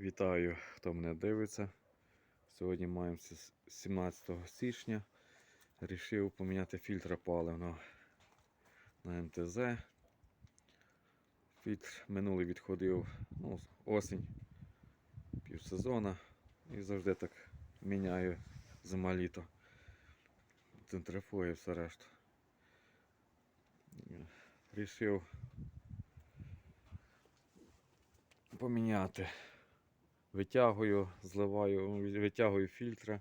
Вітаю, хто мене дивиться. Сьогодні маємо 17 січня. Рішив поміняти фільтр паливного на МТЗ. Фільтр минулий відходив ну, осінь, півсезона. І завжди так міняю зима-літо. Центрифує все решту. Рішив поміняти. Витягую, зливаю, витягую фільтри.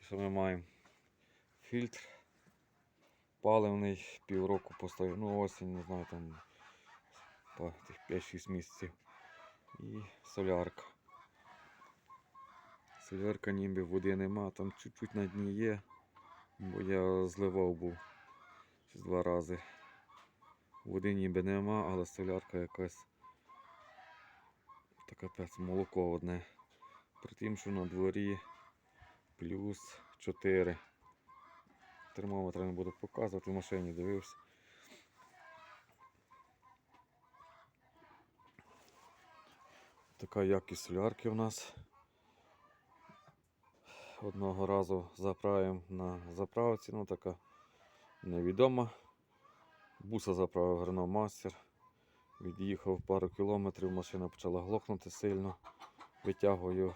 І Що ми маємо? Фільтр паливний, півроку поставив, ну осінь, не знаю, там по тих 5-6 місяців. І солярка. Солярка ніби води нема, там чуть-чуть на дні є, бо я зливав був два рази. Води ніби нема, але солярка якась та капець молоко одне. При тім, що на дворі плюс 4. Термометр не буду показувати, в машині дивився. Така якість солярки в нас. Одного разу заправимо на заправці, ну така невідома. Буса заправив Renault Master. Від'їхав пару кілометрів, машина почала глохнути сильно. Витягую,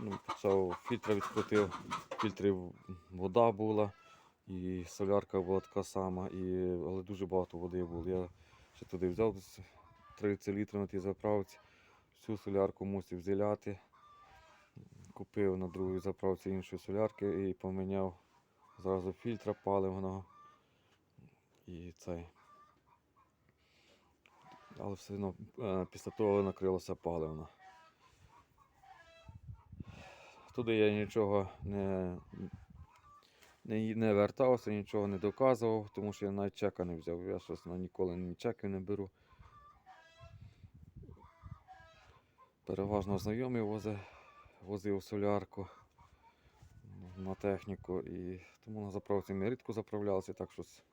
ну, почав фільтр відкрутив, в фільтрі в- вода була і солярка була така сама, і, але дуже багато води було. Я ще туди взяв десь 30 літрів на тій заправці, всю солярку мусив зіляти. Купив на другій заправці іншої солярки і поміняв зразу фільтра паливного. І цей. Але все одно е, після того накрилося паливно. Туди я нічого не, не, не вертався, нічого не доказував, тому що я навіть чека не взяв. Я щось ніколи ні чеків не беру. Переважно знайомий возив солярку на техніку, і тому на заправці ми рідко заправлялися, так щось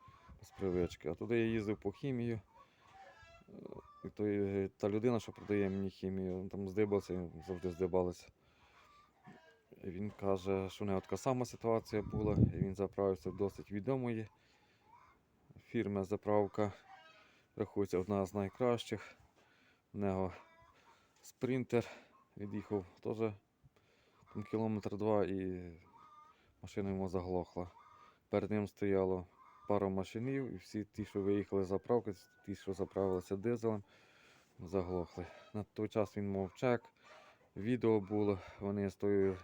з привички. А туди я їздив по хімію. Е, той, та людина, що продає мені хімію, там здибався, завжди здибалися. І він каже, що в нього така сама ситуація була, і він заправився в досить відомої фірми заправка. Рахується одна з найкращих. В нього спринтер від'їхав теж кілометр два і машина йому заглохла. Перед ним стояло пара машинів, і всі ті, що виїхали з заправки, ті, що заправилися дизелем, заглохли. На той час він мав чек, відео було, вони з тою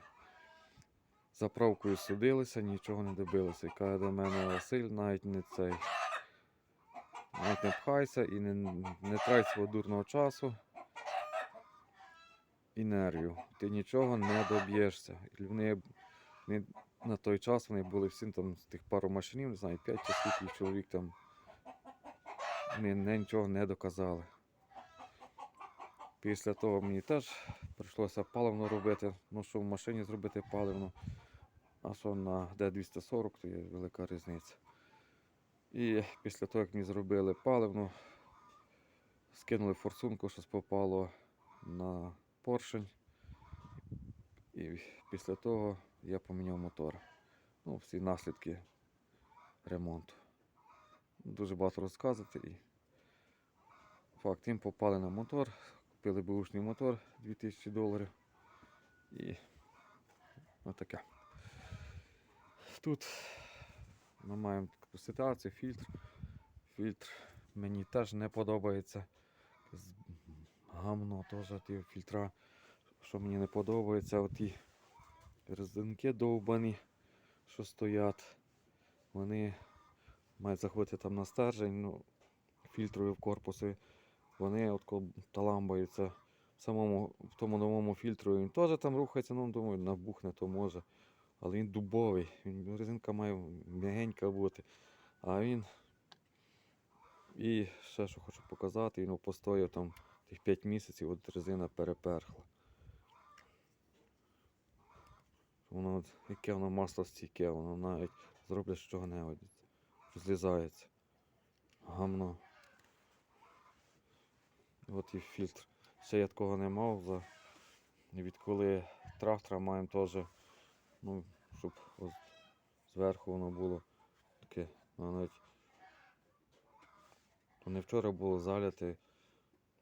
заправкою судилися, нічого не добилися. І каже до мене Василь, навіть не цей. Навіть не пхайся і не, не трать свого дурного часу і нервів. Ти нічого не доб'єшся. Вони, вони на той час вони були всі там з тих пару машинів, не знаю, 5 чи скільки чоловік там. Не, нічого не доказали. Після того мені теж прийшлося паливно робити. Ну що в машині зробити паливно, а що на Д240, то є велика різниця. І після того, як мені зробили паливно, скинули форсунку, щось попало на поршень. І після того я поміняв мотор. Ну, всі наслідки ремонту. Дуже багато розказувати. І факт, їм попали на мотор, купили бушний мотор 2000 доларів. І отаке. Тут ми маємо таку ситуацію, фільтр. Фільтр мені теж не подобається. Гамно теж ті фільтра, що мені не подобається, оті резинки довбані, що стоять. Вони мають заходити там на стержень, ну, фільтрою в корпусі. Вони от таламбаються в самому в тому новому фільтру. Він теж там рухається, ну думаю, набухне то може. Але він дубовий, він, резинка має м'ягенька бути. А він. І ще що хочу показати, він постояв там тих 5 місяців, от резина переперхла. Воно, от, яке воно масло стійке, воно навіть зроблять з чого-небудь. Злізається. Гамно. От і фільтр. Ще я такого не мав за відколи трактора маємо теж, ну, щоб ось зверху воно було таке, ну, навіть то не вчора було заляте,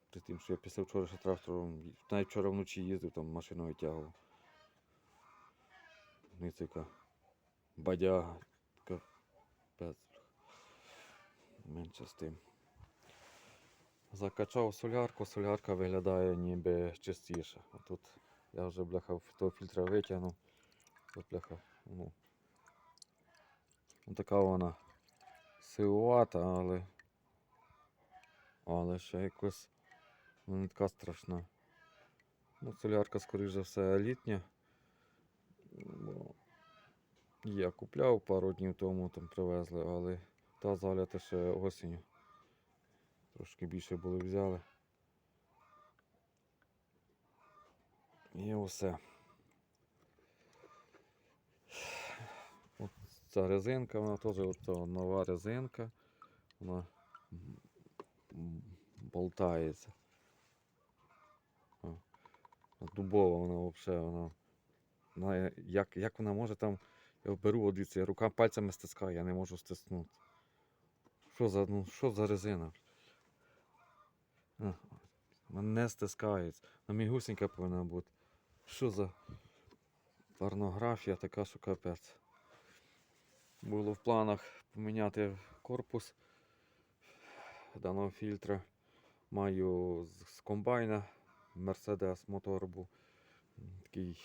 при тим, що я після вчора ще трактором, навіть вчора вночі їздив, там машину витягував. Ну, і бадяга, така пец. Менше з тим. Закачав солярку, солярка виглядає ніби чистіше. Тут я вже бляха того фільтра витягнув. Тут бляха, ну. ну така вона сивувата, але. Але ще якось ну, не така страшна. Ну, солярка, скоріш за все, літня. Бо Я купляв пару днів тому, там привезли, але та залята ще осінню. Трошки більше були взяли. І все. От ця резинка, вона теж от нова резинка. Вона болтається. Дубова вона взагалі, вона. Вона як, як вона може там. Я беру, дивіться, рука пальцями стискаю, я не можу стиснути. Що за, ну, що за резина? А, Вона не стискається. На мігусенька повинна бути. Що за порнографія така, що капець. Було в планах поміняти корпус даного фільтра. Маю з комбайна Mercedes мотор був. Такий,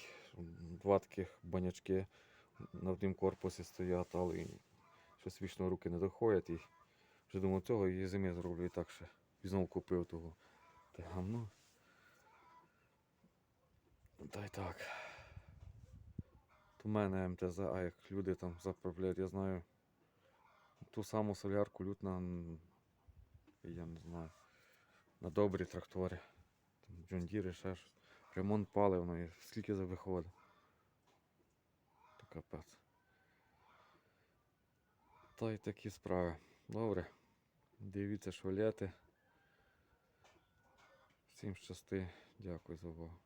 два таких банячки на одному корпусі стоять, але щось вічно руки не доходять. І вже думав цього і зимі зроблю і так ще. І знову купив того. Те гамно. Та й так. В мене МТЗ, а як люди там заправляють, я знаю. Ту саму солярку лють на. Я не знаю. На добрі трактори. Там Джондіри, ще щось. Ремонт паливної. Скільки за виходить? То капець. Та й такі справи. Добре. Дивіться, що ляти. Всім щасти. Дякую за увагу.